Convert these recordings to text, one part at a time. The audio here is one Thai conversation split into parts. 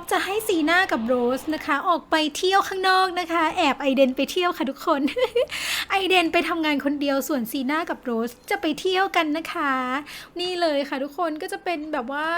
อบจะให้ซีน่ากับโรสนะคะ ออกไปเที่ยวข้างนอกนะคะ แอบไอเดนไปเที่ยวค่ะทุกคน ไอเดนไปทำงานคนเดียวส่วนซีน่ากับโรสจะไปเที่ยวกันนะคะ นี่เลยค่ะทุกคนก็จะเป็นแบบว่า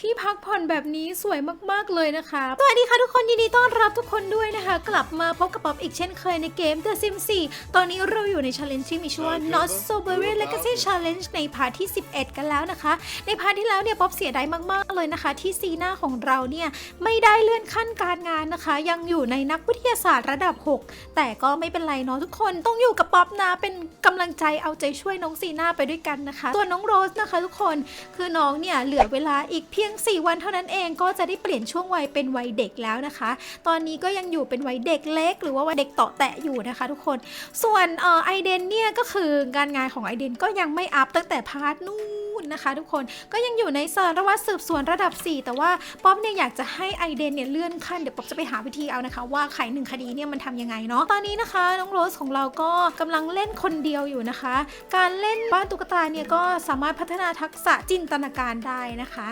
ที่พักผ่อนแบบนี้สวยมากๆเลยนะคะสวัสดีค่ะทุกคนยินดีต้อนรับทุกคนด้วยนะคะ กลับมาพบกับป๊อปอีกเช่นเคยในเกม The Sims 4 ตอนนี้เราอยู่ใน challenge ที่มีชื่อว่า Not So Berry Legacy Challenge ในพาร์ทที่ 11 กันแล้วนะคะ ในพาร์ทที่แล้วเนี่ยป๊อปเสียดายมากๆเลยนะคะ ที่ซีน่าของเราเนี่ยไม่ได้เลื่อนขั้นการงานนะคะ ยังอยู่ในนักวิทยาศาสตร์ระดับ 6 แต่ก็ไม่เป็นไรเนาะทุกคนต้องอยู่กับป๊อปนะเป็นกำลังใจเอาใจช่วยน้องซีน่าไปด้วยกันนะคะส่วนน้องโรสนะคะทุกคนคือน้องเนี่ยเหลือเวลาอีกเพียง 4 วันเท่านั้นเองก็จะได้เปลี่ยนช่วงวัยเป็นวัยเด็กแล้วนะคะ ตอนนี้ก็ยังอยู่เป็นวัยเด็กเล็ก หรือว่าวัยเด็กเต่อแตะอยู่นะคะ ทุกคน ส่วนไอเดนเนี่ยก็คือการงานของไอเดนก็ยังไม่อัพตั้งแต่พาร์ทนู่น นะคะทุกคนก็ยังอยู่ในสารวัตรสืบสวนระดับ 4 แต่ว่าป๊อปเนี่ยอยากจะให้ไอเดนเนี่ยเลื่อนขั้นเดี๋ยวป๊อปจะไปหาวิธีเอานะคะ ว่าไขหนึ่งคดีเนี่ยมันทำยังไงเนาะตอนนี้นะคะ น้องโรสของเราก็กำลังเล่นคนเดียวอยู่นะคะ การเล่นบ้านตุ๊กตาเนี่ยก็สามารถพัฒนาทักษะจินตนาการได้นะคะ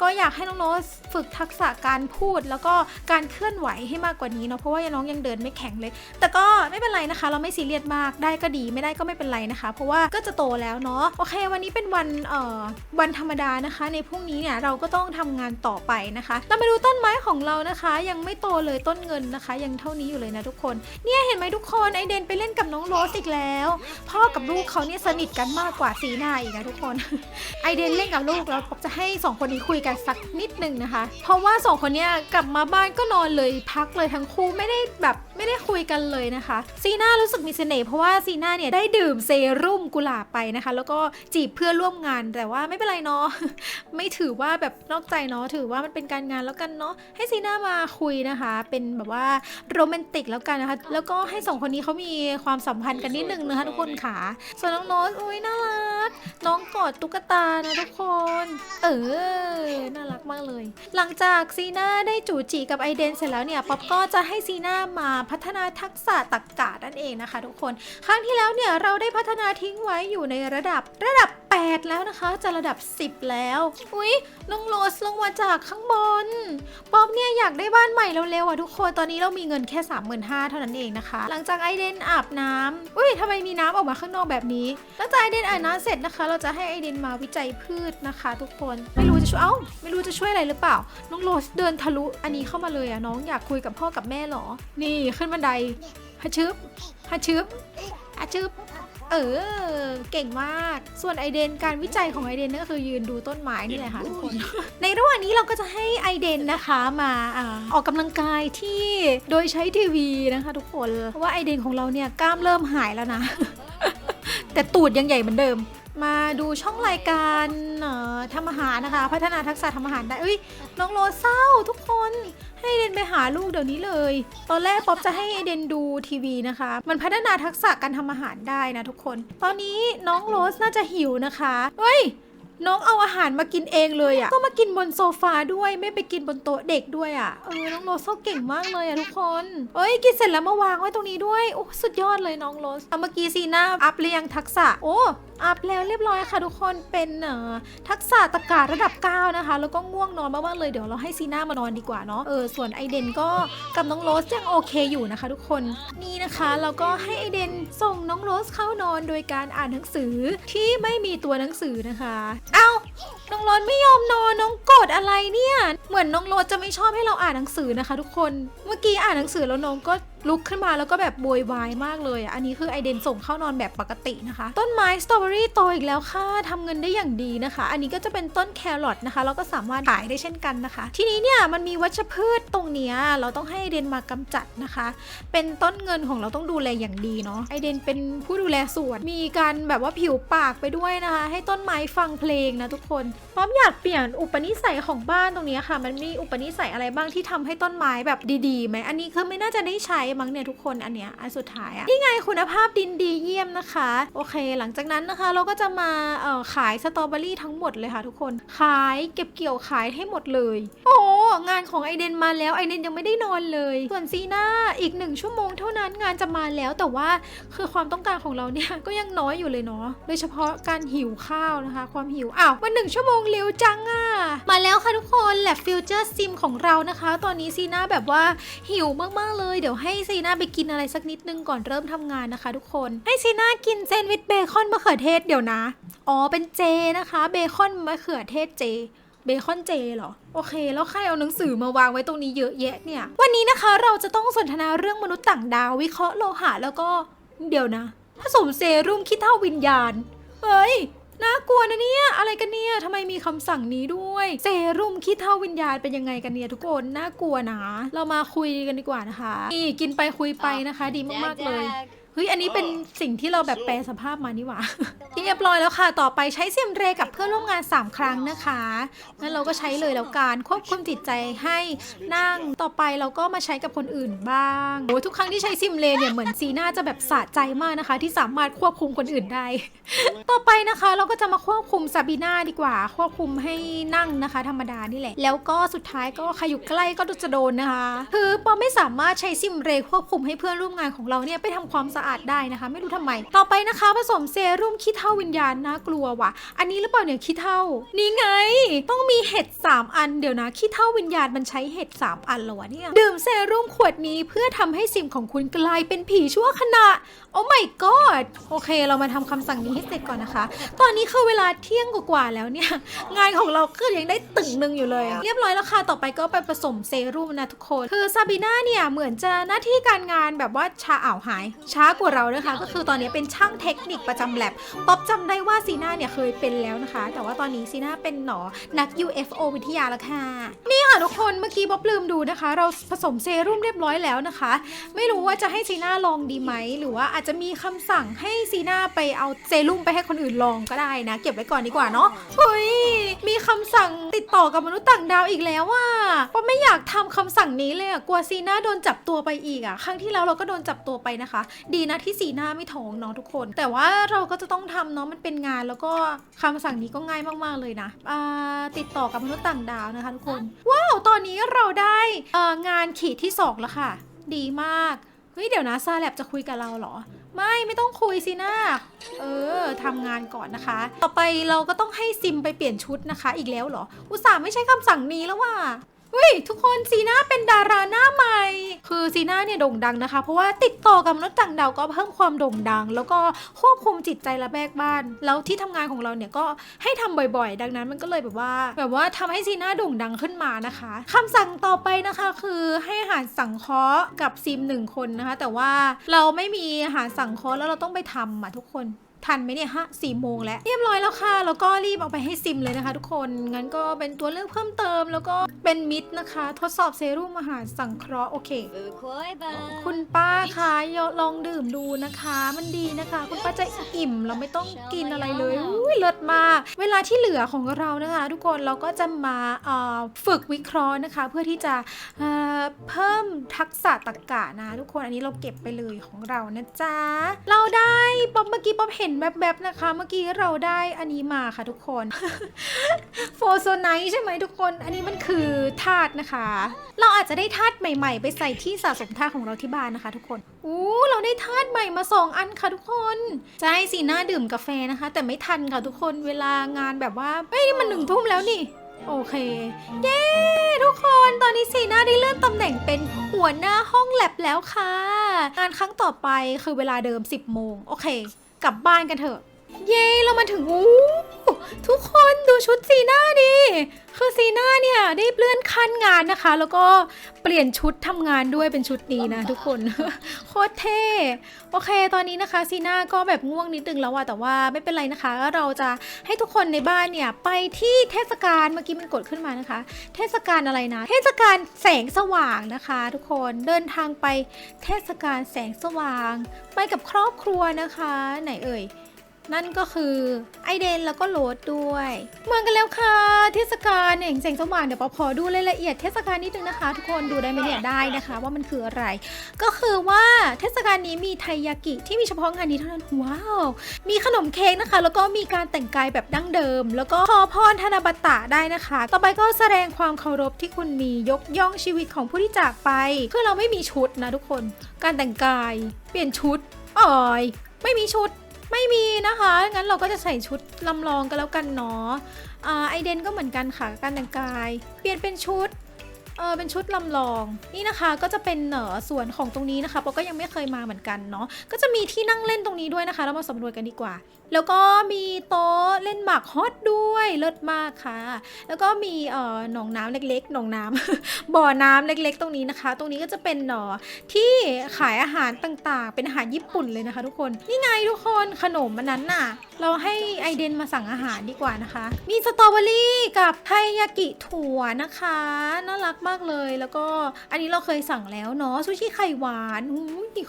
ก็อยากให้น้องโรสฝึกทักษะการพูดแล้วก็การเคลื่อนไหวให้มากกว่านี้เนาะเพราะว่าน้องยังเดินไม่แข็งเลย แต่ก็ไม่เป็นไรนะคะ เราไม่ซีเรียสมากได้ก็ดีไม่ได้ก็ไม่เป็นไรนะคะ เพราะว่าก็จะโตแล้วเนาะโอเค วันนี้เป็นวันเอ่อวันธรรมดานะคะ ในพรุ่งนี้เนี่ยเราก็ต้องทำงานต่อไปนะคะเรามาดูต้นไม้ของเรานะคะ ยังไม่โตเลยต้นเงินนะคะ ยังเท่านี้อยู่เลยนะทุกคน เนี่ยเห็นไหมทุกคนไอเดนไปเล่นกับน้องโรสอีกแล้ว พ่อกับลูกเขาเนี่ยสนิทกันมากกว่าสีหน้าอีกนะทุกคน ไอเดนเล่นกับลูกแล้วผมจะให้สองคนนี้คุยกันสักนิดหนึ่งนะคะ เพราะว่าสองคนเนี้ยกลับมาบ้านก็นอนเลยพักเลยทั้งคู่ไม่ได้แบบไม่ได้คุยกันเลยนะคะซีน่ารู้สึกมีเสน่ห์เพราะว่าซีน่าเนี่ยได้ดื่มเซรุ่มกุหลาบไปนะคะ แล้วก็จีบเพื่อนร่วมงานแต่ว่าไม่เป็นไรเนาะไม่ถือว่าแบบนอกใจเนาะถือว่ามันเป็นการงานแล้วกันเนาะให้ซีน่ามาคุยนะคะ เป็นแบบว่าโรแมนติกแล้วกันนะคะ แล้วก็ให้สองคนนี้เขามีความสัมพันธ์กันนิดนึงนะคะทุกคนค่ะส่วนน้องโน้ตอุ้ยน่ารัก น้องกอดตุ๊กตานะทุกคน เออน่ารักมากเลย หลังจากซีน่าได้จูจีกับไอเดนเสร็จแล้วเนี่ยป๊อปก็จะให้ซีน่ามาพัฒนาทักษะตรรกกะนั่นเองนะคะ ทุกคน ครั้งที่แล้วเนี่ยเราได้พัฒนาทิ้งไว้อยู่ในระดับระดับ 8 แล้วนะคะจะระดับ 10 แล้ว อุ๊ยน้องโรสลงมาจากข้างบน ป๊อปเนี่ยอยากได้บ้านใหม่เร็วๆอะทุกคน ตอนนี้เรามีเงินแค่ 35,000เท่านั้นเองนะคะ หลังจากไอเดนอาบน้ำอุ้ยทำไมมีน้ำออกมาข้างนอกแบบนี้ หลังจากไอเดนอาบน้ำเสร็จนะคะ เราจะให้ไอเดนมาวิจัยพืชนะคะ ทุกคน ไม่รู้จะช่วย เอ้า ไม่รู้จะช่วยอะไรหรือเปล่า น้องโรสเดินทะลุอันนี้เข้ามาเลยอะน้องอยากคุยกับพ่อกับแม่เหรอ นี่ขึ้นบันไดฮัชึบฮัชึบฮัชึบ เออ เก่งมาก ส่วนไอเดนการวิจัยของไอเดนก็คือยืนดูต้นไม้นี่แหละค่ะทุกคน ในระหว่างนี้เราก็จะให้ไอเดนนะคะมาอาออกกำลังกายที่โดยใช้ทีวีนะคะทุกคน เพราะว่าไอเดนของเราเนี่ยกล้ามเริ่มหายแล้วนะ แต่ตูดยังใหญ่เหมือนเดิม มาดูช่องรายการเอ่อทำอาหารนะคะ พัฒนาทักษะทำอาหารได้เอ้ยน้องโรสเศร้าทุกคนให้เดนไปหาลูกเดี๋ยวนี้เลย ตอนแรกป๊อปจะให้เดนดูทีวีนะคะ มันพัฒนาทักษะการทำอาหารได้นะทุกคน ตอนนี้น้องโรสน่าจะหิวนะคะเฮ้ยน้องเอาอาหารมากินเองเลยอะ่ะ ก็มากินบนโซฟาด้วยไม่ไปกินบนโต๊ะเด็กด้วยอะ่ะ เออ น้องโรสเขาเก่งมากเลยอะ่ะทุกคน เอ้ย กินเสร็จแล้วมาวางไว้ตรงนี้ด้วย โอ้ สุดยอดเลยน้องโรส เอาเมื่อกี้ซีน่าอัพเรียงทักษะ โอ้ อัพแล้วเรียบร้อยค่ะทุกคนเป็นเอ่อทักษะตะการระดับ 9 นะคะ แล้วก็ง่วงนอนมากๆเลยเดี๋ยวเราให้ซีน่ามานอนดีกว่าเนาะเออส่วนไอเดนก็กับน้องโรสยังโอเคอยู่นะคะ ทุกคนนี่นะคะเราก็ให้ไอเดนส่งน้องโรสเข้านอนโดยการอ่านหนังสือที่ไม่มีตัวหนังสือนะคะ เอ้า น้องโรสไม่ยอมนอนน้องโกรธอะไรเนี่ย เหมือนน้องโรสจะไม่ชอบให้เราอ่านหนังสือนะคะ ทุกคน เมื่อกี้อ่านหนังสือแล้วน้องก็ลุกขึ้นมาแล้วก็แบบโวยวายมากเลยอะอันนี้คือไอเดนส่งเข้านอนแบบปกตินะคะ ต้นไม้สตรอเบอรี่โตอีกแล้วค่ะทำเงินได้อย่างดีนะคะ อันนี้ก็จะเป็นต้นแครอทนะคะแล้วก็สามารถขายได้เช่นกันนะคะ ทีนี้เนี่ยมันมีวัชพืชตรงเนี้ยเราต้องให้ไอเดนมากำจัดนะคะ เป็นต้นเงินของเราต้องดูแลอย่างดีเนาะ ไอเดนเป็นผู้ดูแลสวน มีการแบบว่าผิวปากไปด้วยนะคะ ให้ต้นไม้ฟังเพลงนะทุกคนพร้อมอยากเปลี่ยนอุปนิสัยของบ้านตรงนี้ค่ะ มันมีอุปนิสัยอะไรบ้างที่ทำให้ต้นไม้แบบดีๆไหมอันนี้คือไม่น่าจะได้ใช้มั้งเนี่ยทุกคนอันเนี้ยอันสุดท้ายอะนี่ไงคุณภาพดินดีเยี่ยมนะคะ โอเค หลังจากนั้นนะคะ เราก็จะมาเอ่อขายสตรอเบอรี่ทั้งหมดเลยค่ะ ทุกคนขายเก็บเกี่ยวขายให้หมดเลย โอ้งานของไอเดนมาแล้วไอเดนยังไม่ได้นอนเลย ส่วนซีน่าอีกหนึ่งชั่วโมงเท่านั้นงานจะมาแล้วแต่ว่าคือความต้องการของเราเนี่ยก็ยังน้อยอยู่เลยเนาะโดยเฉพาะการหิวข้าวนะคะ ความหิวอ้าวมันหนึ่งชั่วโมงมงเร็วจังอะมาแล้วค่ะทุกคนแลบฟิวเจอร์ซิมของเรานะคะ ตอนนี้ซีน่าแบบว่าหิวมากๆเลย เดี๋ยวให้ซีน่าไปกินอะไรสักนิดนึงก่อนเริ่มทำงานนะคะ ทุกคนให้ซีน่ากินแซนด์วิชเบคอนมะเขือเทศเดี๋ยวนะ อ๋อเป็นเจนะคะเบคอนมะเขือเทศเจเบคอนเจเหรอ โอเค แล้วใครเอาหนังสือมาวางไว้ตรงนี้เยอะแยะเนี่ย วันนี้นะคะเราจะต้องสนทนาเรื่องมนุษย์ต่างดาววิเคราะห์โลหะแล้วก็ เดี๋ยวนะ ผสมเซรุ่มคิดเท่าวิญญาณ เฮ้ย น่ากลัวนะเนี่ยอะไรกันเนี่ยทำไมมีคำสั่งนี้ด้วยเซรุ่มคิดเท่าวิญญาณเป็นยังไงกันเนี่ยทุกคนน่ากลัวนะ เรามาคุยกันดีกว่านะคะนี่กินไปคุยไปนะคะ ดีมากๆเลย เฮ้ย อันนี้เป็นสิ่งที่เราแบบแปลสภาพมานี่หว่า เรียบร้อยแล้วค่ะ ต่อไปใช้เซียมเรกับเพื่อนร่วมงาน 3 ครั้งนะคะงั้นเราก็ใช้เลยแล้วการควบคุมจิตใจให้นั่ง ต่อไปเราก็มาใช้กับคนอื่นบ้างโอ้ยทุกครั้งที่ใช้ซิมเลเนี่ยเหมือนซีน่าจะแบบสะใจมากนะคะ ที่สามารถควบคุมคนอื่นได้ ต่อไปนะคะ เราก็จะมาควบคุมซาบีน่าดีกว่า ควบคุมให้นั่งนะคะ ธรรมดานี่แหละ แล้วก็สุดท้ายก็ใครอยู่ใกล้ก็จะโดนนะคะ คือปอไม่สามารถใช้ซิมเรควบคุมให้เพื่อนร่วมงานของเราเนี่ยไปทำความสะอาดได้นะคะ ไม่รู้ทำไม ต่อไปนะคะ ผสมเซรุ่มขี้เท่าวิญญาณน่ากลัวว่ะ อันนี้หรือเปล่าเนี่ยขี้เท่า นี่ไง ต้องมีเห็ด 3 อันเดี๋ยวนะขี้เท่าวิญญาณมันใช้เห็ด 3 อันหรอวะเนี่ยดื่มเซรุ่มขวดนี้เพื่อทำให้ซิมของคุณกลายเป็นผีชั่วขณะโอ้ my god โอเค เรามาทำคำสั่งนี้ให้เสร็จก่อนนะคะ ตอนนี้คือเวลาเที่ยงกว่าแล้วเนี่ย งานของเราก็ยังได้ตึงหนึ่งอยู่เลย เรียบร้อยแล้วค่ะ ต่อไปก็ไปผสมเซรุ่มนะทุกคน คือซาบีน่าเนี่ย เหมือนจะหน้าที่การงานแบบว่าช้าอ่าวหายช้ากว่าเรานะคะ ก็คือตอนนี้เป็นช่างเทคนิคประจำแลบป๊อบจำได้ว่าซีน่าเนี่ยเคยเป็นแล้วนะคะ แต่ว่าตอนนี้ซีน่าเป็นหนอนัก UFO วิทยาแล้วค่ะ นี่ค่ะทุกคนเมื่อกี้บ๊อบลืมดูนะคะ เราผสมเซรุ่มเรียบร้อยแล้วนะคะ ไม่รู้ว่าจะให้ซีน่าลองดีไหมหรือว่าอาจจะมีคำสั่งให้ซีน่าไปเอาเซรุ่มไปให้คนอื่นลองก็ได้นะ เก็บไว้ก่อนดีกว่าเนาะเฮ้ยมีคำสั่งติดต่อกับมนุษย์ต่างดาวอีกแล้วว่าก็ไม่อยากทำคำสั่งนี้เลยอะกลัวซีน่าโดนจับตัวไปอีกอะครั้งที่แล้วเราก็โดนจับตัวไปนะคะดีนะที่ซีหน่าไม่ท้องเนาะทุกคน แต่ว่าเราก็จะต้องทำเนาะมันเป็นงานแล้วก็คำสั่งนี้ก็ง่ายมากๆเลยนะติดต่อกับมนุษย์ต่างดาวนะคะทุกคน ว้าว ตอนนี้เราได้งานขีดที่สองแล้วค่ะ ดีมากเฮ้ยเดี๋ยวนะซาแลบจะคุยกับเราเหรอ ไม่ไม่ต้องคุยสินะเออทำงานก่อนนะคะ ต่อไปเราก็ต้องให้ซิมไปเปลี่ยนชุดนะคะ อีกแล้วเหรอ อุตส่าห์ไม่ใช่คำสั่งนี้แล้วว่า เฮ้ยทุกคนซีน่าเป็นดาราหน้าใหม่ คือซีน่าเนี่ยโด่งดังนะคะ เพราะว่าติดต่อกับมนุษย์ต่างดาวก็เพิ่มความโด่งดัง แล้วก็ควบคุมจิตใจละแบกบ้าน แล้วที่ทำงานของเราเนี่ยก็ให้ทำบ่อยๆ ดังนั้นมันก็เลยแบบว่า แบบว่าทำให้ซีน่าโด่งดังขึ้นมานะคะคำสั่งต่อไปนะคะคือให้อาหารสังเคราะห์กับซิมหนึ่งคนนะคะ แต่ว่าเราไม่มีอาหารสังเคราะห์แล้วเราต้องไปทำอะทุกคน ทันไหมเนี่ยฮะสี่โมงแล้วเรียบร้อยแล้วค่ะ แล้วก็รีบเอาไปให้ซิมเลยนะคะ ทุกคน งั้นก็เป็นตัวเลือกเพิ่มเติม แล้วก็เป็นมิดนะคะ ทดสอบเซรุ่มอาหารสังเคราะห์โอเค คุณป้าคะยลองดื่มดูนะคะ มันดีนะคะ คุณป้าจะอิ่มเราไม่ต้องกินอะไรเลยอุ้ยเลิศมาก เวลาที่เหลือของเรานะคะ ทุกคนเราก็จะมาฝึกวิเคราะห์นะคะ เพื่อที่จะเเพิ่มทักษะตรรกะนะทุกคนอันนี้เราเก็บไปเลยของเรานะจ๊ะเราได้ป๊อปเมื่อกี้ป๊อปเห็นแบบๆนะคะ เมื่อกี้เราได้อันนี้มาค่ะทุกคนโฟโซไนท์ใช่ไหมทุกคน อันนี้มันคือธาตุนะคะ เราอาจจะได้ธาตุใหม่ๆ ไปใส่ที่สะสมธาตุของเราที่บ้านนะคะ ทุกคนอู้เราได้ธาตุใหม่มาสองอันค่ะทุกคนจะให้สีหน้าดื่มกาแฟนะคะ แต่ไม่ทันค่ะทุกคนเวลางานแบบว่าเฮ้ยนี่มันหนึ่งทุ่มแล้วนี่โอเค เย้ ทุกคนตอนนี้สีหน้าได้เลื่อนตำแหน่งเป็นหัวหน้าห้องแลบแล้วค่ะ งานครั้งต่อไปคือเวลาเดิม 10 โมง โอเค กลับบ้านกันเถอะ เย้เรามาถึงอู้ทุกคนดูชุดซีน่าดิคือซีน่าเนี่ยได้เลื่อนขั้นงานนะคะ แล้วก็เปลี่ยนชุดทำงานด้วยเป็นชุดนี้นะ ทุกคนโคตรเท่โอเค ตอนนี้นะคะซีน่าก็แบบง่วงนิดนึงแล้วอะแต่ว่าไม่เป็นไรนะคะ เราจะให้ทุกคนในบ้านเนี่ยไปที่เทศกาลเมื่อกี้มันกดขึ้นมานะคะ เทศกาลอะไรนะ เทศกาลแสงสว่างนะคะ ทุกคนเดินทางไปเทศกาลแสงสว่าง ไปกับครอบครัวนะคะ ไหนเอ่ย นั่นก็คือไอเดนแล้วก็โรดด้วยมากันแล้วค่ะ เทศกาลแห่งแสงสว่างเดี๋ยวปอพอดูรายละเอียดเทศกาลนิดนึงนะคะ ทุกคนดูได้ไหมเนี่ยได้นะคะ ว่ามันคืออะไร ก็คือว่าเทศกาลนี้มีไทยากิที่มีเฉพาะงานนี้เท่านั้นว้าว มีขนมเค้กนะคะ แล้วก็มีการแต่งกายแบบดั้งเดิม แล้วก็ขอพรธนบัตตะได้นะคะ ต่อไปก็แสดงความเคารพที่คุณมียกย่องชีวิตของผู้ที่จากไปคือเราไม่มีชุดนะทุกคน การแต่งกาย เปลี่ยนชุดอ่อย ไม่มีชุด ไม่มีนะคะ งั้นเราก็จะใส่ชุดลำลองกันแล้วกันเนาะอ่าไอเดนก็เหมือนกันค่ะการแต่งกาย เปลี่ยนเป็นชุดเออเป็นชุดลำลองนี่นะคะก็จะเป็นเออส่วนของตรงนี้นะคะปอก็ยังไม่เคยมาเหมือนกันเนาะก็จะมีที่นั่งเล่นตรงนี้ด้วยนะคะ เรามาสำรวจกันดีกว่า แล้วก็มีโต๊ะเล่นหมากฮอตด้วยเลิศมากค่ะ แล้วก็มีเอ่อหนองน้ำเล็กๆหนองน้ำบ่อน้ำเล็กๆ ตรงนี้นะคะ ตรงนี้ก็จะเป็นเอ่อที่ขายอาหารต่างๆ เป็นอาหารญี่ปุ่นเลยนะคะ ทุกคนนี่ไงทุกคนขนมอันนั้นน่ะ เราให้ไอเดนมาสั่งอาหารดีกว่านะคะ มีสตรอเบอรี่กับไทยากิถั่วนะคะน่ารักมากเลยแล้วก็อันนี้เราเคยสั่งแล้วเนาะซูชิไข่หวานอู้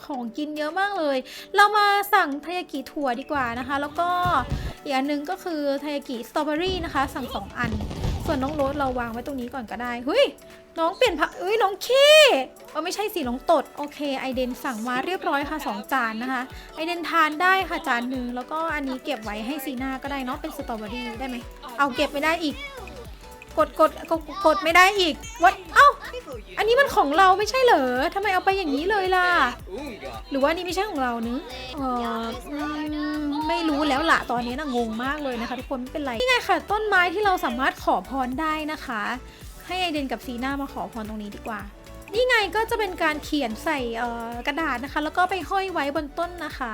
ของกินเยอะมากเลย เรามาสั่งไทยากิถั่วดีกว่านะคะแล้วก็อีกอันหนึงก็คือไทยากิสตรอเบอรี่นะคะ สั่งสองอัน ส่วนน้องโรสเราวางไว้ตรงนี้ก่อนก็ได้เฮ้ยน้องเปลี่ยนผักเอ้ยน้องขี้เออไม่ใช่สีน้องตดโอเคไอเดนสั่งมาเรียบร้อยค่ะ 2 จานนะคะไอเดนทานได้ค่ะจานหนึ่งแล้วก็อันนี้เก็บไว้ให้ซีน่าก็ได้เนาะเป็นสตรอเบอรี่ได้ไหมเอาเก็บไม่ได้อีก กดกดกดกดไม่ได้อีกวัดเอ้าอันนี้มันของเราไม่ใช่เหรอทำไมเอาไปอย่างนี้เลยล่ะ หรือว่านี่ไม่ใช่ของเราเนึเอออืมไม่รู้แล้วล่ะตอนนี้นะงงมากเลยนะคะ ทุกคนไม่เป็นไรนี่ไงค่ะ ต้นไม้ที่เราสามารถขอพรได้นะคะ ให้ไอเดนกับซีน่ามาขอพรตรงนี้ดีกว่า นี่ไงก็จะเป็นการเขียนใส่กระดาษนะคะ แล้วก็ไปห้อยไว้บนต้นนะคะ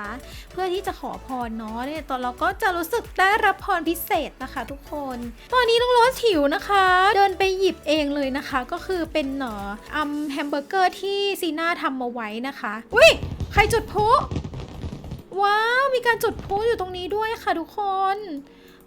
เพื่อที่จะขอพรเนาะเนี่ยตอนเราก็จะรู้สึกได้รับพรพิเศษนะคะ ทุกคน ตอนนี้น้องโรสหิวนะคะ เดินไปหยิบเองเลยนะคะ ก็คือเป็นเอ่ออัมแฮมเบอร์เกอร์ที่ซีน่าทำมาไว้นะคะอุ้ยใครจุดพลุว้าวมีการจุดพลุอยู่ตรงนี้ด้วยค่ะทุกคน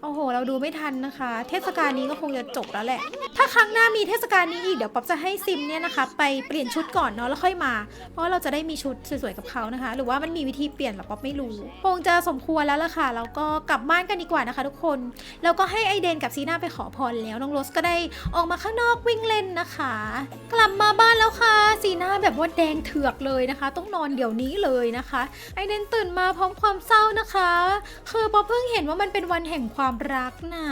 โอ้โห เราดูไม่ทันนะคะ เทศกาลนี้ก็คงจะจบแล้วแหละ ถ้าครั้งหน้ามีเทศกาลนี้อีก เดี๋ยวป๊อปจะให้ซิมเนี่ยนะคะ ไปเปลี่ยนชุดก่อนเนาะแล้วค่อยมา เพราะเราจะได้มีชุดสวยๆกับเขานะคะ หรือว่ามันมีวิธีเปลี่ยนหรอป๊อปไม่รู้คงจะสมควรแล้วล่ะค่ะแล้วก็กลับบ้านกันดีกว่านะคะ ทุกคนแล้วก็ให้ไอเดนกับซีน่าไปขอพรแล้วน้องโรสก็ได้ออกมาข้างนอกวิ่งเล่นนะคะ กลับมาบ้านแล้วค่ะซีน่าแบบว่าแดงเถือกเลยนะคะ ต้องนอนเดี๋ยวนี้เลยนะคะไอเดนตื่นมาพร้อมความเศร้านะคะ คือป๊อปเพิ่งเห็นว่ามันเป็นวันแห่งความรักน่ะ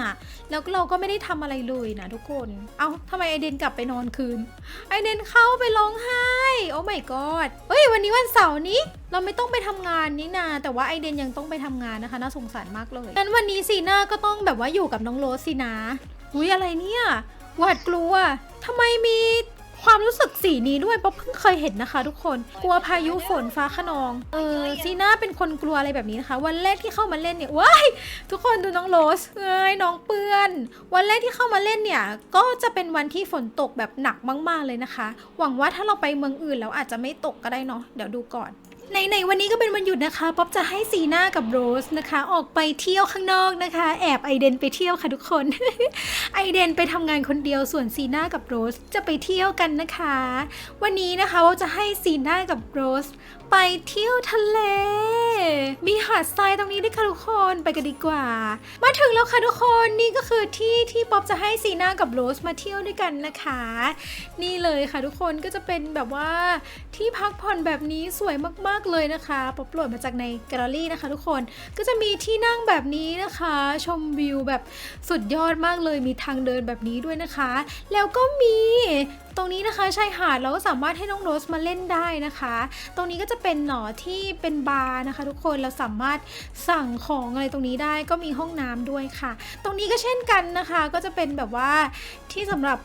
แล้วเราก็ไม่ได้ทำอะไรเลยนะทุกคน เอาทำไมไอเดนกลับไปนอนคืน ไอเดนเข้าไปร้องไห้ โอ้ my god เฮ้ย วันนี้วันเสาร์นี้เราไม่ต้องไปทำงานนี่นา แต่ว่าไอเดนยังต้องไปทำงานนะคะ น่าสงสารมากเลยงั้นวันนี้ซีน่าก็ต้องแบบว่าอยู่กับน้องโรสสินะ อุ้ยอะไรเนี่ยหวาดกลัวทำไมมี ความรู้สึกสีนี้ด้วยป๊อปเพิ่งเคยเห็นนะคะ ทุกคน กลัวพายุฝนฟ้าขนอง เออซีน่าเป็นคนกลัวอะไรแบบนี้นะคะ วันแรกที่เข้ามาเล่นเนี่ยว้ายทุกคนดูน้องโรสเอ้ยน้องเปื้อน วันแรกที่เข้ามาเล่นเนี่ย ก็จะเป็นวันที่ฝนตกแบบหนักมาก ๆเลยนะคะ หวังว่าถ้าเราไปเมืองอื่นแล้วอาจจะไม่ตกก็ได้เนาะเดี๋ยวดูก่อน ในในวันนี้ก็เป็นวันหยุดนะคะ ป๊อปจะให้ซีน่ากับโรสนะคะ ออกไปเที่ยวข้างนอกนะคะ แอบไอเดนไปเที่ยวค่ะทุกคน ไอเดนไปทำงานคนเดียวส่วนซีน่ากับโรสจะไปเที่ยวกันนะคะ วันนี้นะคะว่าจะให้ซีน่ากับโรส ไปเที่ยวทะเล มีหาดทรายตรงนี้ด้วยค่ะทุกคนไปกันดีกว่า มาถึงแล้วค่ะทุกคนนี่ก็คือที่ที่ป๊อปจะให้ซีน่ากับโรสมาเที่ยวด้วยกันนะคะ นี่เลยค่ะทุกคนก็จะเป็นแบบว่าที่พักผ่อนแบบนี้สวยมากๆเลยนะคะป๊อปโหลดมาจากในแกลเลอรี่นะคะ ทุกคนก็จะมีที่นั่งแบบนี้นะคะ ชมวิวแบบสุดยอดมากเลยมีทางเดินแบบนี้ด้วยนะคะ แล้วก็มี ตรงนี้นะคะชายหาดเราก็สามารถให้น้องโรสมาเล่นได้นะคะ ตรงนี้ก็จะเป็นหนอที่เป็นบาร์นะคะ ทุกคนเราสามารถสั่งของอะไรตรงนี้ได้ก็มีห้องน้ำด้วยค่ะ ตรงนี้ก็เช่นกันนะคะ ก็จะเป็นแบบว่าที่สำหรับ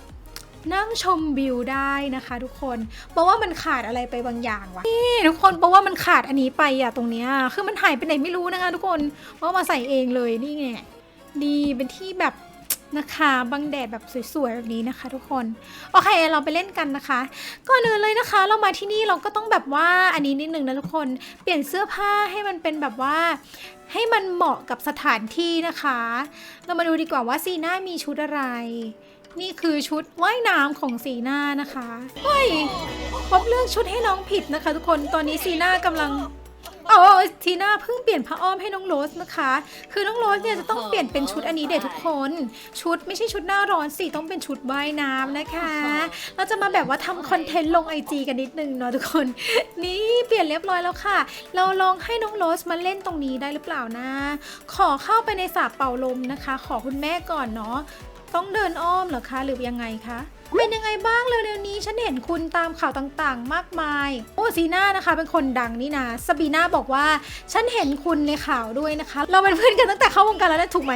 นั่งชมวิวได้นะคะ ทุกคนเพราะว่ามันขาดอะไรไปบางอย่างวะนี่ทุกคนเพราะว่ามันขาดอันนี้ไปอะตรงเนี้ยคือมันหายไปไหนไม่รู้นะคะ ทุกคนเพราะมาใส่เองเลยนี่ไงดีเป็นที่แบบ นะคะบังแดดแบบสวยๆแบบนี้นะคะ ทุกคนโอเคเราไปเล่นกันนะคะ ก่อนอื่นเลยนะคะ เรามาที่นี่เราก็ต้องแบบว่าอันนี้นิดนึงนะทุกคนเปลี่ยนเสื้อผ้าให้มันเป็นแบบว่า ให้มันเหมาะกับสถานที่นะคะ เรามาดูดีกว่าว่าซีน่ามีชุดอะไร นี่คือชุดว่ายน้ำของซีน่านะคะเฮ้ยพบเลือกชุดให้น้องผิดนะคะ ทุกคนตอนนี้ซีน่ากำลัง อ๋อทีน่าเพิ่งเปลี่ยนผ้าอ้อมให้น้องโรสนะคะ คือน้องโรสเนี่ยจะต้องเปลี่ยนเป็นชุดอันนี้เด็ดทุกคน ชุดไม่ใช่ชุดหน้าร้อนสิต้องเป็นชุดว่ายน้ำนะคะ เราจะมาแบบว่าทำคอนเทนต์ลงไอจีกันนิดนึงเนาะทุกคน นี่เปลี่ยนเรียบร้อยแล้วค่ะ เราลองให้น้องโรสมาเล่นตรงนี้ได้หรือเปล่านะ ขอเข้าไปในสระเป่าลมนะคะ ขอคุณแม่ก่อนเนาะต้องเดินอ้อมเหรอคะหรือยังไงคะ เป็นยังไงบ้างเร็วๆนี้ ฉันเห็นคุณตามข่าวต่างๆ มากมาย โอ้ซีน่านะคะ เป็นคนดังนี่นะสบีน่าบอกว่าฉันเห็นคุณในข่าวด้วยนะคะ เราเป็นเพื่อนกันตั้งแต่เข้าวงการแล้วนะถูกไหม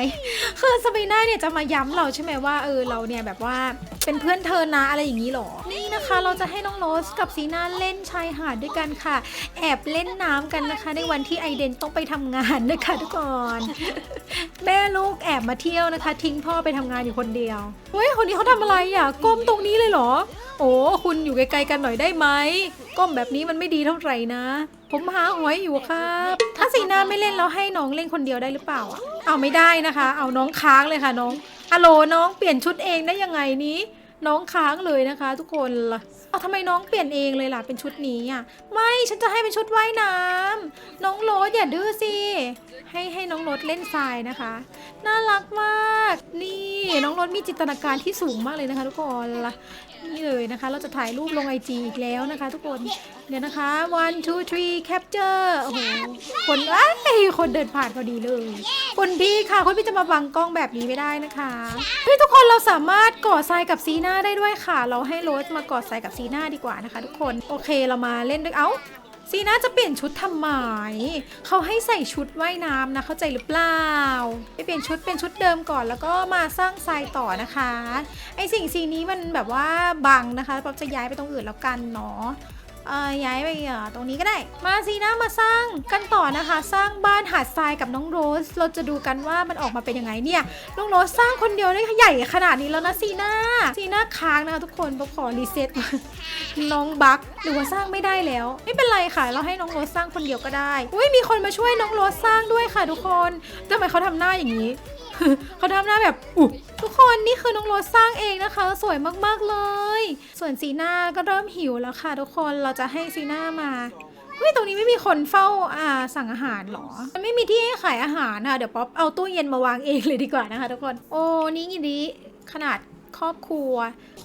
คือสบีน่าเนี่ยจะมาย้ำเราใช่ไหมว่าเออเราเนี่ยแบบว่าเป็นเพื่อนเธอนะอะไรอย่างนี้หรอ นี่นะคะ เราจะให้น้องโรสกับซีน่าเล่นชายหาดด้วยกันค่ะ แอบเล่นน้ำกันนะคะ ในวันที่ไอเดนต้องไปทำงานนะคะทุกคนแม่ลูกแอบมาเที่ยวนะคะ ทิ้งพ่อไปทำงานอยู่คนเดียวเฮ้ยคนนี้เขาทำอะไรอะก้มตรงนี้เลยเหรอ โอ้คุณอยู่ไกลๆกันหน่อยได้ไหมก้มแบบนี้มันไม่ดีเท่าไหร่นะ ผมหาหอยอยู่ครับถ้าสีน้าไม่เล่นแล้วให้น้องเล่นคนเดียวได้หรือเปล่าอะเอาไม่ได้นะคะ เอาน้องค้างเลยค่ะน้องอะโหลน้องเปลี่ยนชุดเองได้ยังไงนี้ น้องค้างเลยนะคะ ทุกคนล่ะ เอาทำไมน้องเปลี่ยนเองเลยล่ะเป็นชุดนี้อะ ไม่ฉันจะให้เป็นชุดว่ายน้ำน้องโรสอย่าดื้อสิให้ให้น้องโรสเล่นทรายนะคะ น่ารักมาก นี่น้องโรสมีจินตนาการที่สูงมากเลยนะคะทุกคนล่ะ นี่เลยนะคะ เราจะถ่ายรูปลงไอจีอีกแล้วนะคะ ทุกคน เดี๋ยวนะคะ one two three capture โอ้โห คนเอ้ยคนเดินผ่านพอดีเลย คนพี่ค่ะคนพี่จะมาบังกล้องแบบนี้ไม่ได้นะคะเฮ้ยทุกคนเราสามารถก่อทรายกับซีน่าได้ด้วยค่ะ เราให้โรสมาก่อทรายกับซีน่าดีกว่านะคะ ทุกคน โอเคเรามาเล่นด้วย เอ้า ซีน่าจะเปลี่ยนชุดทำไมเขาให้ใส่ชุดว่ายน้ำนะเข้าใจหรือเปล่า ไปเปลี่ยนชุดเป็นชุดเดิมก่อนแล้วก็มาสร้างทรายต่อนะคะไอสิ่งสีนี้มันแบบว่าบังนะคะป๊อปจะย้ายไปตรงอื่นแล้วกันเนาะ เอ่อย้ายไปเอ่อตรงนี้ก็ได้ มาซีน่ามาสร้างกันต่อนะคะ สร้างบ้านหาดทรายกับน้องโรส เราจะดูกันว่ามันออกมาเป็นยังไงเนี่ยน้องโรสสร้างคนเดียวได้ใหญ่ขนาดนี้แล้วนะซีน่าซีน่าค้างนะคะทุกคนขอรีเซ็ตน้องบักหรือว่าสร้างไม่ได้แล้ว ไม่เป็นไรค่ะ เราให้น้องโรสสร้างคนเดียวก็ได้อุ้ยมีคนมาช่วยน้องโรสสร้างด้วยค่ะทุกคนทำไมเขาทำหน้าอย่างนี้ เขาทำหน้าแบบอุ๊ ทุกคนนี่คือน้องโรสสร้างเองนะคะ สวยมากๆเลย ส่วนซีน่าก็เริ่มหิวแล้วค่ะ ทุกคนเราจะให้ซีน่ามาเฮ้ยตรงนี้ไม่มีคนเฝ้าอ่าสั่งอาหารหรอ มันไม่มีที่ให้ขายอาหารค่ะเดี๋ยวป๊อปเอาตู้เย็นมาวางเองเลยดีกว่านะคะทุกคน โอ้นี่งี้ดีขนาดครอบครัว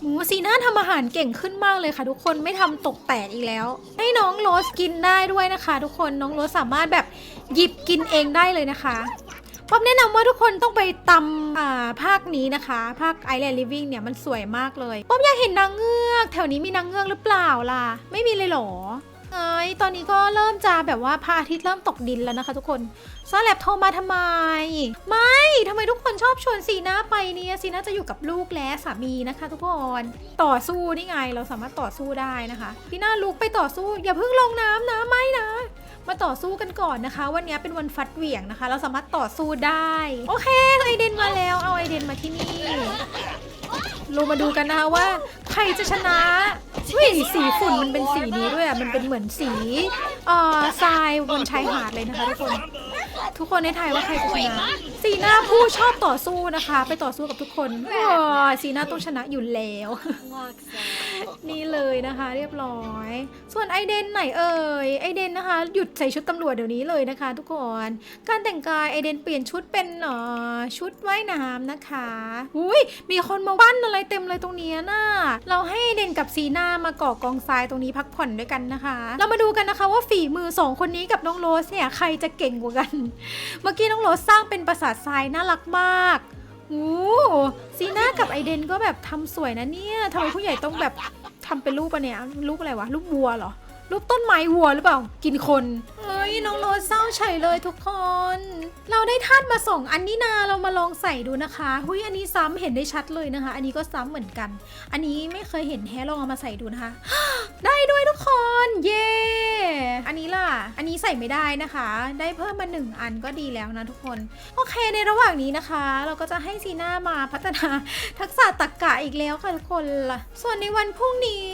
หมูซีน่าทำอาหารเก่งขึ้นมากเลยค่ะ ทุกคนไม่ทำตกแตกอีกแล้ว ให้น้องโรสกินได้ด้วยนะคะ ทุกคนน้องโรสสามารถแบบหยิบกินเองได้เลยนะคะ ป๊อปแนะนำว่าทุกคนต้องไปตำอ่าภาคนี้นะคะ ภาค Island Living เนี่ยมันสวยมากเลยป๊อยากเห็นนางเงือก แถวนี้มีนางเงือกหรือเปล่าล่ะ ไม่มีเลยเหรอเอ้ยตอนนี้ก็เริ่มจะแบบว่าพระอาทิตย์เริ่มตกดินแล้วนะคะทุกคนซาแลบโทรมาทำไม ไม่ทำไมทุกคนชอบชวนซีน่าไปเนี่ยซีน่าจะอยู่กับลูกและสามีนะคะ ทุกคนต่อสู้นี่ไงเราสามารถต่อสู้ได้นะคะซีน่าลุกไปต่อสู้ อย่าเพิ่งลงน้ำนะไม่นะ มาต่อสู้กันก่อนนะคะ วันนี้เป็นวันฟัดเหวี่ยงนะคะ เราสามารถต่อสู้ได้ โอเคไอเดนมาแล้ว เอาไอเดนมาที่นี่เรามาดูกันนะคะว่า ใครจะชนะเฮ้ยสีฝุ่นมันเป็นสีนี้ด้วยอะ มันเป็นเหมือนสีเอ่อทรายบนชายหาดเลยนะคะทุกคน ทุกคนในไทายว่าใครจะชนะซีน่าผู้ชอบต่อสู้นะคะ ไปต่อสู้กับทุกคนว้าวซีน่าต้องชนะอยู่แล้ว นี่เลยนะคะ เรียบร้อย ส่วนไอเดนไหนเอ่ย ไอเดนนะคะ หยุดใส่ชุดตำรวจเดี๋ยวนี้เลยนะคะ ทุกคน การแต่งกายไอเดนเปลี่ยนชุดเป็นเอ่อชุดว่ายน้ำนะคะ อุ้ยมีคนมาปั้นอะไรเต็มเลยตรงเนี้ยน่ะเราให้เดนกับซีน่ามาก่อกองทรายตรงนี้พักผ่อนด้วยกันนะคะ เรามาดูกันนะคะว่าฝีมือสองคนนี้กับน้องโรสเนี่ยใครจะเก่งกว่ากัน เมื่อกี้น้องโรสสร้างเป็นปราสาททรายน่ารักมากโอ้ซีน่ากับไอเดนก็แบบทำสวยนะเนี่ยทำไมผู้ใหญ่ต้องแบบทำเป็นรูปอะเนี่ยรูปอะไรวะรูปวัวเหรอ รูปต้นไม้วัวหรือเปล่า กินคนเอ้ยน้องโรสเศร้าเฉยเลยทุกคน เราได้ธาตุมาสองอันนี้นาเรามาลองใส่ดูนะคะหุยอันนี้ซ้ำเห็นได้ชัดเลยนะคะ อันนี้ก็ซ้ำเหมือนกัน อันนี้ไม่เคยเห็นแฮะลองเอามาใส่ดูนะคะ ได้ด้วยทุกคน เย้อันนี้ล่ะ อันนี้ใส่ไม่ได้นะคะ ได้เพิ่มมาหนึ่งอันก็ดีแล้วนะทุกคน โอเคในระหว่างนี้นะคะ เราก็จะให้ซีน่ามาพัฒนาทักษะตรกกะอีกแล้วค่ะทุกคนล่ะส่วนในวันพรุ่งนี้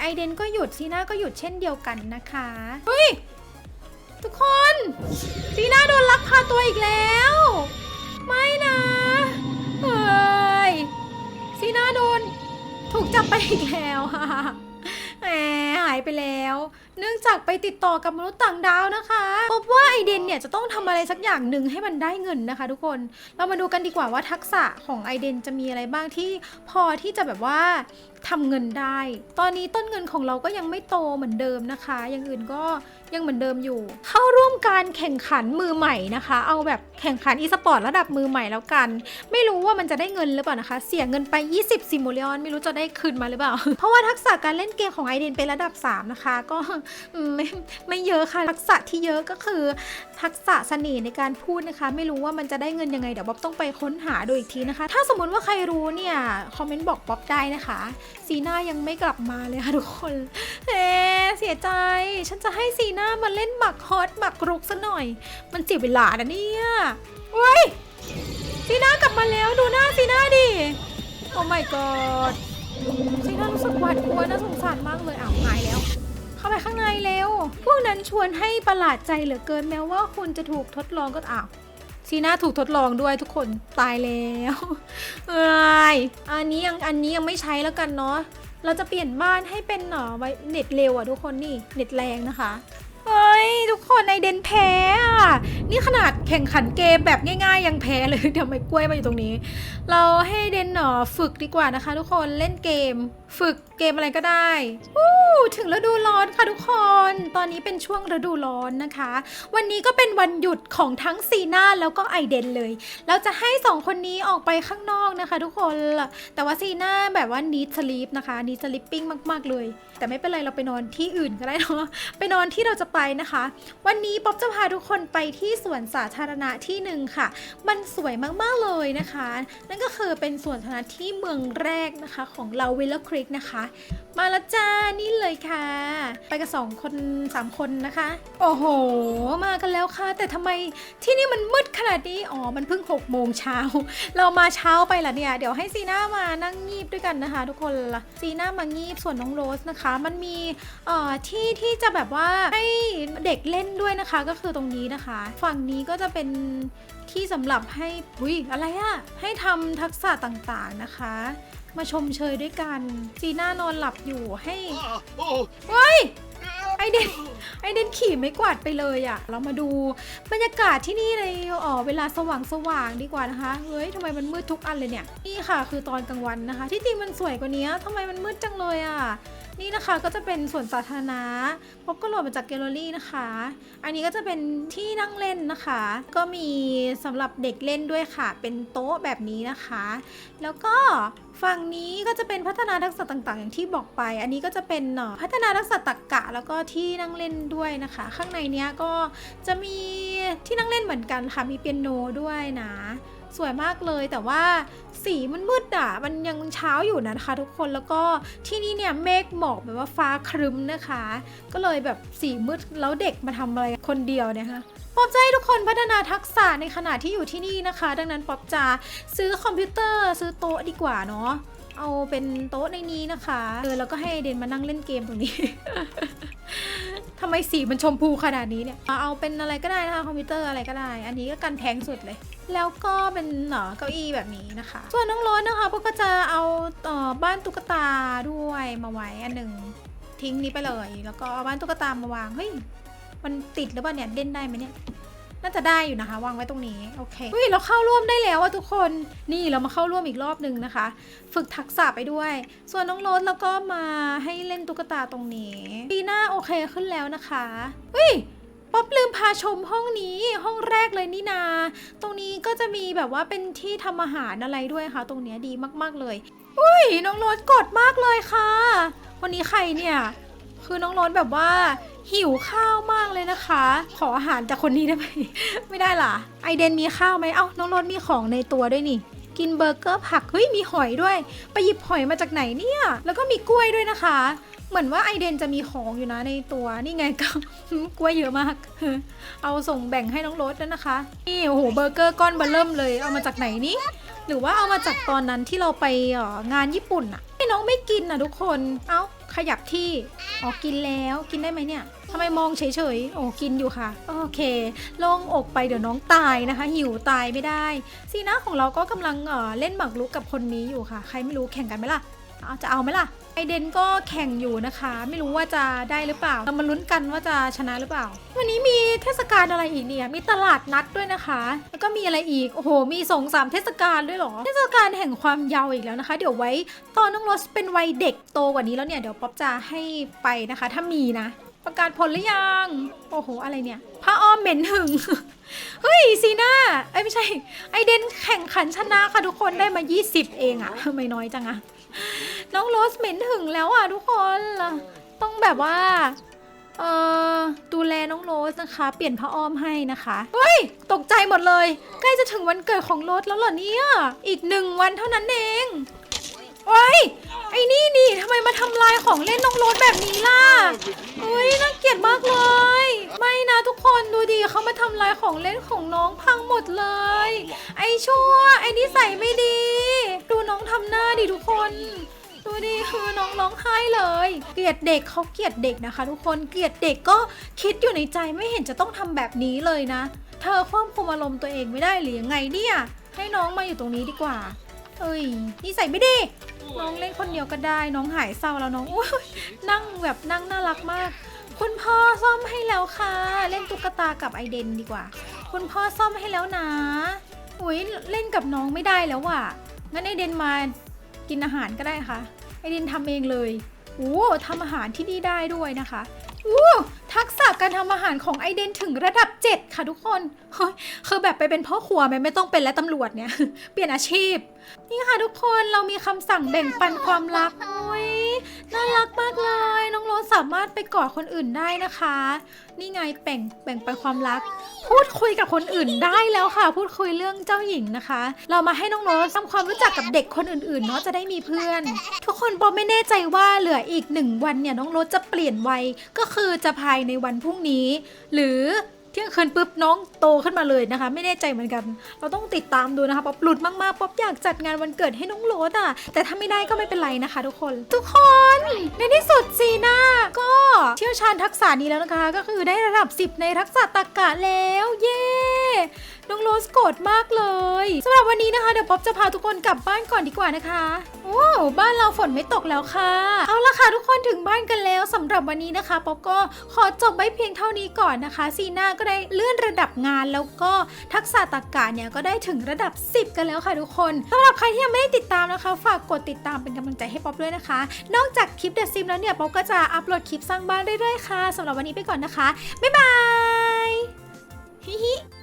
ไอเดนก็หยุดซีน่าก็หยุดเช่นเดียวกันนะคะเฮ้ยทุกคนซีน่าโดนลักพาตัวอีกแล้ว ไม่นะเฮ้ยซีน่าโดนถูกจับไปอีกแล้วค่ะแหมหายไปแล้ว เนื่องจากไปติดต่อกับมนุษย์ต่างดาวนะคะพบว่าไอเดนเนี่ยจะต้องทำอะไรสักอย่างหนึ่งให้มันได้เงินนะคะ ทุกคน เรามาดูกันดีกว่าว่าทักษะของไอเดนจะมีอะไรบ้างที่พอที่จะแบบว่า ทำเงินได้ ตอนนี้ต้นเงินของเราก็ยังไม่โตเหมือนเดิมนะคะ อย่างอื่นก็ ยังเหมือนเดิมอยู่ เข้าร่วมการแข่งขันมือใหม่นะคะ เอาแบบแข่งขันอีสปอร์ตระดับมือใหม่แล้วกัน ไม่รู้ว่ามันจะได้เงินหรือเปล่านะคะ เสียเงินไป 20 ซิมูเลออนไม่รู้จะได้คืนมาหรือเปล่า เพราะว่าทักษะการเล่นเกมของไอเดนเป็นระดับ 3 นะคะ ก็ไม่ไม่เยอะค่ะ ทักษะที่เยอะก็คือ ทักษะเสน่ห์ในการพูดนะคะ ไม่รู้ว่ามันจะได้เงินยังไงเดี๋ยวบ๊อบต้องไปค้นหาดูอีกทีนะคะ ถ้าสมมติว่าใครรู้เนี่ยคอมเมนต์บอกบ๊อบได้นะคะซีน่ายังไม่กลับมาเลยค่ะทุกคนเอ๊เสียใจฉันจะให้ซีน่ามาเล่นหมักฮอตหมักรุกซะหน่อย มันเสียเวลานะเนี่ยเว้ยซีน่ากลับมาแล้วดูหน้าซีน่าดิ โอ้ my god ซีน่ารู้สึกหวาดกลัวน่าสงสารมากเลยอ้าวหายแล้ว เข้าไปข้างในเร็วพวกนั้นชวนให้ประหลาดใจเหลือเกินแม้ว่าคุณจะถูกทดลองก็อ้าวซีน่าถูกทดลองด้วยทุกคนตายแล้วเอ้ยอันนี้ยังอันนี้ยังไม่ใช้แล้วกันเนาะเราจะเปลี่ยนบ้านให้เป็นหน่อไว้เน็ตเร็วอะทุกคนนี่เน็ตแรงนะคะ ย ทุกคนไอเดนแพ้อะนี่ขนาดแข่งขันเกมแบบง่ายๆ ยังแพ้เลยทำไมกล้วยมาอยู่ตรงนี้ เราให้เดนหนอฝึกดีกว่านะคะ ทุกคนเล่นเกม ฝึกเกมอะไรก็ได้วู้ถึงฤดูร้อนค่ะทุกคน ตอนนี้เป็นช่วงฤดูร้อนนะคะ วันนี้ก็เป็นวันหยุดของทั้งซีน่าแล้วก็ไอเดนเลย เราจะให้สองคนนี้ออกไปข้างนอกนะคะ ทุกคน แต่ว่าซีน่าแบบว่านีดสลีปนะคะนีดสลิปปิ้งมาก ๆ เลย แต่ไม่เป็นไรเราไปนอนที่อื่นก็ได้เนาะ ไปนอนที่เราจะไปนะคะ วันนี้ป๊อบจะพาทุกคนไปที่สวนสาธารณะที่หนึ่งค่ะ มันสวยมากๆเลยนะคะ นั่นก็คือเป็นสวนสาธารณะที่เมืองแรกนะคะของเราวิลเลอร์คริกนะคะ มาแล้วจ้านี่เลยค่ะ ไปกันสองคนสามคนนะคะ โอ้โห มากันแล้วค่ะ แต่ทำไมที่นี่มันมืดขนาดนี้อ๋อมันเพิ่ง6โมงเช้าเรามาเช้าไปละเนี่ยเดี๋ยวให้ซีน่ามานั่งงีบด้วยกันนะคะ ทุกคนละซีน่ามางีบส่วนน้องโรสนะคะ มันมีเอ่อที่ที่จะแบบว่าให้เด็กเล่นด้วยนะคะ ก็คือตรงนี้นะคะ ฝั่งนี้ก็จะเป็นที่สำหรับให้อุ้ยอะไรอะให้ทำทักษะต่างๆนะคะ มาชมเชยด้วยกันซีน่านอนหลับอยู่ให้ Oh, เฮ้ยไอเดนไอเดนขี่ไม่กวาดไปเลยอะเรามาดูบรรยากาศที่นี่ในอ๋อเวลาสว่างสว่างๆดีกว่านะคะ เฮ้ยทำไมมันมืดทุกอันเลยเนี่ย นี่ค่ะคือตอนกลางวันนะคะ ที่จริงมันสวยกว่านี้ทำไมมันมืดจังเลยอะ นี่นะคะก็จะเป็นสวนสาธารณะพบก็โหลดมาจากแกลเลอรี่นะคะ อันนี้ก็จะเป็นที่นั่งเล่นนะคะ ก็มีสำหรับเด็กเล่นด้วยค่ะ เป็นโต๊ะแบบนี้นะคะ แล้วก็ฝั่งนี้ก็จะเป็นพัฒนาทักษะต่างๆ อย่างที่บอกไป อันนี้ก็จะเป็นเอ่อพัฒนาทักษะตรรกะ แล้วก็ที่นั่งเล่นด้วยนะคะ ข้างในเนี้ยก็จะมีที่นั่งเล่นเหมือนกันค่ะมีเปียโนด้วยนะ สวยมากเลยแต่ว่าสีมันมืดอะ มันยังเช้าอยู่นะคะทุกคนแล้วก็ที่นี่เนี่ยเมฆหมอกแบบว่าฟ้าครึ้มนะคะ ก็เลยแบบสีมืดแล้วเด็กมาทำอะไรคนเดียวเนี่ยคะป๊อบจะให้ทุกคนพัฒนาทักษะในขณะที่อยู่ที่นี่นะคะ ดังนั้นป๊อบจะซื้อคอมพิวเตอร์ซื้อโต๊ะดีกว่าเนาะ เอาเป็นโต๊ะในนี้นะคะเออแล้วก็ให้ไอเดนมานั่งเล่นเกมตรงนี้ ทำไมสีมันชมพูขนาดนี้เนี่ยเอาเป็นอะไรก็ได้นะคะคอมพิวเตอร์อะไรก็ได้ อันนี้ก็กันแพงสุดเลย แล้วก็เป็นเนาะเก้าอี้แบบนี้นะคะ ส่วนน้องโรสนะคะพวกก็จะเอาเอ่อบ้านตุ๊กตาด้วยมาไว้อันหนึ่งทิ้งนี้ไปเลย แล้วก็เอาบ้านตุ๊กตามาวางเฮ้ยมันติดหรือเปล่าเนี่ยเล่นได้ไหมเนี่ย น่าจะได้อยู่นะคะ วางไว้ตรงนี้โอเคเฮ้ยเราเข้าร่วมได้แล้วอะทุกคนนี่เรามาเข้าร่วมอีกรอบหนึ่งนะคะ ฝึกทักษะไปด้วย ส่วนน้องโรสแล้วก็มาให้เล่นตุ๊กตาตรงนี้ปีหน้าโอเคขึ้นแล้วนะคะเฮ้ยป๊อบลืมพาชมห้องนี้ห้องแรกเลยนี่นา ตรงนี้ก็จะมีแบบว่าเป็นที่ทำอาหารอะไรด้วยค่ะ ตรงเนี้ยดีมากๆเลย อุ้ยน้องโรสกดมากเลยค่ะ วันนี้ใครเนี่ย คือน้องโรสแบบว่าหิวข้าวมากเลยนะคะ ขออาหารจากคนนี้ได้ไหม ไม่ได้ล่ะ ไอเดนมีข้าวไหมเอ้า น้องโรสมีของในตัวด้วยนี่ กินเบอร์เกอร์ผัก เฮ้ย มีหอยด้วย ไปหยิบหอยมาจากไหนเนี่ย แล้วก็มีกล้วยด้วยนะคะ เหมือนว่าไอเดนจะมีของอยู่นะในตัว นี่ไงก็กล้วยเยอะมาก เอาส่งแบ่งให้น้องรสแล้วนะคะ นี่โอ้โห เบอร์เกอร์ก้อนเบอร์เริ่มเลย เอามาจากไหนนี่ หรือว่าเอามาจากตอนนั้นที่เราไปงานญี่ปุ่นอะไอ้น้องไม่กินนะทุกคน เอ้า ขยับที่ อ๋อ กินแล้ว กินได้ไหมเนี่ยทำไมมองเฉยๆ โอ้ กินอยู่ค่ะ โอเค โล่งอกไปเดี๋ยวน้องตายนะคะ หิวตายไม่ได้ ซีน่าของเราก็กำลังเอ่อเล่นหมากรุกกับคนนี้อยู่ค่ะ ใครไม่รู้แข่งกันไหมล่ะ เอาจะเอาไหมล่ะ ไอเดนก็แข่งอยู่นะคะ ไม่รู้ว่าจะได้หรือเปล่าเรามาลุ้นกันว่าจะชนะหรือเปล่า วันนี้มีเทศกาลอะไรอีกเนี่ย มีตลาดนัดด้วยนะคะ แล้วก็มีอะไรอีก โอ้โห มีสองสามเทศกาลด้วยหรอ เทศกาลแห่งความเยาว์อีกแล้วนะคะ เดี๋ยวไว้ตอนน้องรสเป็นวัยเด็กโตกว่านี้แล้วเนี่ย เดี๋ยวป๊อปจะให้ไปนะคะ ถ้ามีนะ ประกาศผลหรือยัง โอ้โห อะไรเนี่ยผ้าอ้อมเหม็นหึง เฮ้ยซีน่าเอ้ไม่ใช่ ไอเดนแข่งขันชนะค่ะทุกคนได้มา 20 เองอะทำไมน้อยจังอะ น้องโรสเหม็นหึงแล้วอะทุกคน ต้องแบบว่า เอ่อ ดูแลน้องโรสนะคะ เปลี่ยนผ้าอ้อมให้นะคะ เฮ้ย ตกใจหมดเลย ใกล้จะถึงวันเกิดของโรสแล้วเหรอเนี่ย อีกหนึ่งวันเท่านั้นเอง เฮ้ย ไอ้นี่นี่ทำไมมาทำลายของเล่นน้องโรสแบบนี้ล่ะเฮ้ยน่าเกลียดมากเลย ไม่นะทุกคนดูดิเขามาทำลายของเล่นของน้องพังหมดเลย ไอ้ชั่ว ไอ้นิสัยไม่ดี ดูน้องทำหน้าดิทุกคนดูดิคือน้องร้องไห้เลย เกลียดเด็กเขาเกลียดเด็กนะคะ ทุกคนเกลียดเด็กก็คิดอยู่ในใจไม่เห็นจะต้องทำแบบนี้เลยนะ เธอควบคุมอารมณ์ตัวเองไม่ได้หรือยังไงเนี่ยให้น้องมาอยู่ตรงนี้ดีกว่า เอ้ยนิสัยไม่ดีน้องเล่นคนเดียวก็ได้ น้องหายเศร้าแล้วน้องอ้ยนั่งแบบนั่งน่ารักมาก คุณพ่อซ่อมให้แล้วค่ะ เล่นตุ๊กตากับไอเดนดีกว่า คุณพ่อซ่อมให้แล้วนะอุ้ยเล่นกับน้องไม่ได้แล้วว่ะงั้นไอเดนมากินอาหารก็ได้ค่ะไอเดนทำเองเลยโอ้ทำอาหารที่นี่ได้ด้วยนะคะโอ้ทักษะการทำอาหารของไอเดนถึงระดับ 7 ค่ะทุกคนเฮ้ยคือแบบไปเป็นพ่อครัวไหมไม่ต้องเป็นแล้วตำรวจเนี่ย เปลี่ยนอาชีพ นี่ค่ะทุกคนเรามีคำสั่งแบ่งปันความรักโอ้ยน่ารักมากเลย น้องโรสสามารถไปกอดคนอื่นได้นะคะ นี่ไงแบ่งแบ่งปันความรัก พูดคุยกับคนอื่นได้แล้วค่ะ พูดคุยเรื่องเจ้าหญิงนะคะ เรามาให้น้องโรสทำความรู้จักกับเด็กคนอื่นๆเนาะจะได้มีเพื่อน ทุกคนปอไม่แน่ใจว่าเหลืออีกหนึ่งวันเนี่ยน้องโรสจะเปลี่ยนวัยก็คือจะภายในวันพรุ่งนี้ หรือ ที่ยงคืนปุ๊บน้องโตขึ้นมาเลยนะคะ ไม่แน่ใจเหมือนกัน เราต้องติดตามดูนะคะป๊อปหลุดมากๆป๊อปอยากจัดงานวันเกิดให้น้องโรสอะแต่ถ้าไม่ได้ก็ไม่เป็นไรนะคะ ทุกคน ทุกคนในที่สุดซีน่าก็เชี่ยวชาญทักษะนี้แล้วนะคะ ก็คือได้ระดับ 10 ในทักษะตรรกะแล้ว เย้ น้องโรสโกรธมากเลยสำหรับวันนี้นะคะเดี๋ยวป๊อปจะพาทุกคนกลับบ้านก่อนดีกว่านะคะโอ้บ้านเราฝนไม่ตกแล้วค่ะ เอาละค่ะทุกคนถึงบ้านกันแล้วสำหรับวันนี้นะคะป๊อปก็ขอจบไว้เพียงเท่านี้ก่อนนะคะ ซีน่าก็ได้เลื่อนระดับงานแล้วก็ทักษะตรรกะเนี่ยก็ได้ถึงระดับ 10 กันแล้วค่ะทุกคนสำหรับใครที่ยังไม่ได้ติดตามนะคะ ฝากกดติดตามเป็นกำลังใจให้ป๊อปด้วยนะคะ นอกจากคลิปเดอะซิมแล้วเนี่ยป๊อปก็จะอัปโหลดคลิปสร้างบ้านเรื่อยๆค่ะสำหรับวันนี้ไปก่อนนะคะบ๊ายบาย